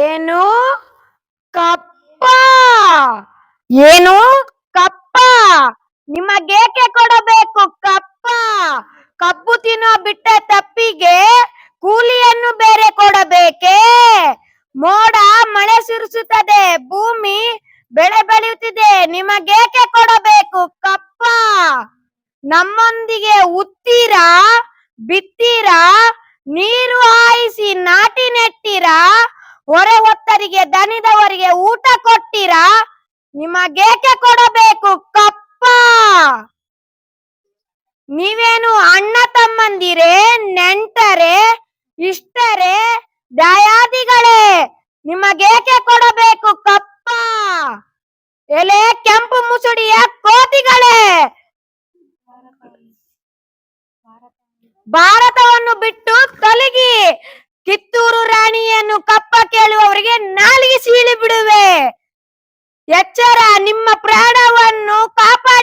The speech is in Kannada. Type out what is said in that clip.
ಏನು ಕಪ್ಪ? ಏನು ಕಪ್ಪ? ನಿಮಗೇಕೆ ಕೊಡಬೇಕು ಕಪ್ಪ? ಕಬ್ಬು ತಿನ್ನೋ ಬಿಟ್ಟ ತಪ್ಪಿಗೆ ಕೂಲಿಯನ್ನು ಬೇರೆ ಕೊಡಬೇಕೆ? ಮೋಡ ಮಳೆ ಸುರಿಸುತ್ತದೆ. ಭೂಮಿ ಬೆಳೆ ಬೆಳೆಯುತ್ತಿದೆ. ನಿಮಗೇಕೆ ಕೊಡಬೇಕು? ಕಪ್ಪ. ನಮ್ಮೊಂದಿಗೆ ಉತ್ತೀರಾ, ಬಿತ್ತೀರಾ, ನೀರು ಹಾಯಿಸಿ ನಾಟಿ ನೆಟ್ಟಿರಾ, ಹೊರೆ ಹೊತ್ತರಿಗೆ, ದನಿದವರಿಗೆ ಊಟ ಕೊಟ್ಟಿರಾ, ನಿಮಗೇಕೆ ಕೊಡಬೇಕು? ಕಪ್ಪ. ನೀವೇನು ಅಣ್ಣ ತಮ್ಮಂದಿರೇ, ನೆಂಟರೆ, ಇಷ್ಟರೇ ನಿಮಗೇಕೆ ಕೊಡಬೇಕು ಕಪ್ಪ? ಎಲೆ, ಕೆಂಪು ಮುಸುಡಿಯ ಕೋತಿಗಳೇ? ಭಾರತವನ್ನು ಬಿಟ್ಟು ತೊಲಗಿ ಕಿತ್ತೂರು ರಾಣಿಯನ್ನು ಕಪ್ಪ ಕೇಳುವವರಿಗೆ ನಾಲಿಗೆ ಸೀಳಿ ಬಿಡುವೆ. ಎಚ್ಚರ ನಿಮ್ಮ ಪ್ರಾಣವನ್ನು ಮಹಾ